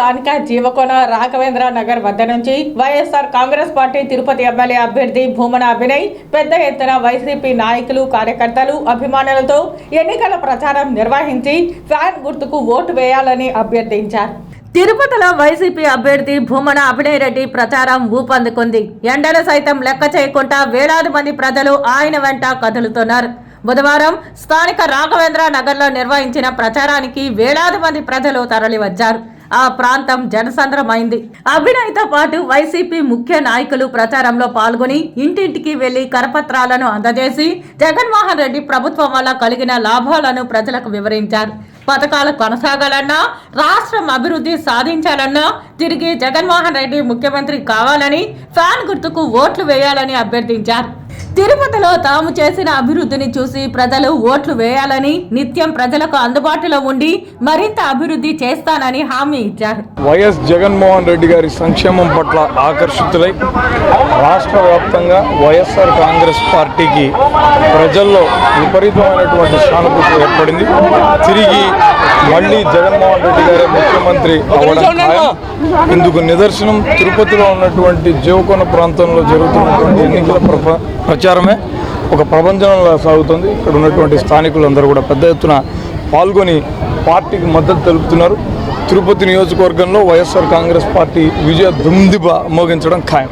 స్థానిక జీవకోన రాఘవేంద్ర నగర్ వద్ద నుంచి YSR Congress party Tirupati MLA అభ్యర్థి భూమన అభినయ్ పెద్ద ఎత్తున వైసీపీ నాయకులు కార్యకర్తలు అభిమానులతో ఎన్నికల ప్రచారం నిర్వహించి ఫ్యాన్ గుర్తుకు ఓటు వేయాలని అభ్యర్థించారు. తిరుపతిలో వైసీపీ అభ్యర్థి భూమన అభినయ్ రెడ్డి ప్రచారం ఊపందుకుంది. ఎండలు సైతం లెక్క చేయకుండా వేలాది మంది ప్రజలు ఆయన వెంట కదులుతున్నారు. బుధవారం స్థానిక రాఘవేంద్ర నగర్లో నిర్వహించిన ప్రచారానికి వేలాది మంది ప్రజలు తరలివచ్చారు. ఆ ప్రాంతం జనసంద్రమైంది. అభినయ్తో పాటు వైసీపీ ముఖ్య నాయకులు ప్రచారంలో పాల్గొని ఇంటింటికి వెళ్ళి కరపత్రాలను అందజేసి జగన్మోహన్ రెడ్డి ప్రభుత్వం వల్ల కలిగిన లాభాలను ప్రజలకు వివరించారు. పథకాలు కొనసాగాలన్నా రాష్ట్రం అభివృద్ధి సాధించాలన్నా తిరిగి జగన్మోహన్ రెడ్డి ముఖ్యమంత్రి కావాలని ఫ్యాన్ గుర్తుకు ఓట్లు వేయాలని అభ్యర్థించారు. తిరుపతిలో తాము చేసిన అభివృద్ధిని చూసి ప్రజలు ఓట్లు వేయాలని నిత్యం ప్రజలకు అందుబాటులో ఉండి మరింత అభివృద్ధి చేస్తానని హామీ ఇచ్చారు. వైఎస్ జగన్మోహన్ రెడ్డి గారి సంక్షేమం పట్ల ఆకర్షితులై రాష్ట్ర వ్యాప్తంగా వైఎస్ఆర్ కాంగ్రెస్ పార్టీకి ప్రజల్లో విపరీతమైనటువంటి సానుభూతి ఏర్పడింది. తిరిగి మళ్ళీ జగన్మోహన్ రెడ్డి గారే ముఖ్యమంత్రి అవ్వడం ఇందుకు నిదర్శనం తిరుపతిలో ఉన్నటువంటి జీవకోన ప్రాంతంలో జరుగుతున్నటువంటి ఎన్నికల ప్రచారమే ఒక ప్రపంచంలో సాగుతుంది. ఇక్కడ ఉన్నటువంటి స్థానికులందరూ కూడా పెద్ద ఎత్తున పాల్గొని పార్టీకి మద్దతు తెలుపుతున్నారు. తిరుపతి నియోజకవర్గంలో వైఎస్ఆర్ కాంగ్రెస్ పార్టీ విజయ దుందిబ మోగించడం ఖాయం.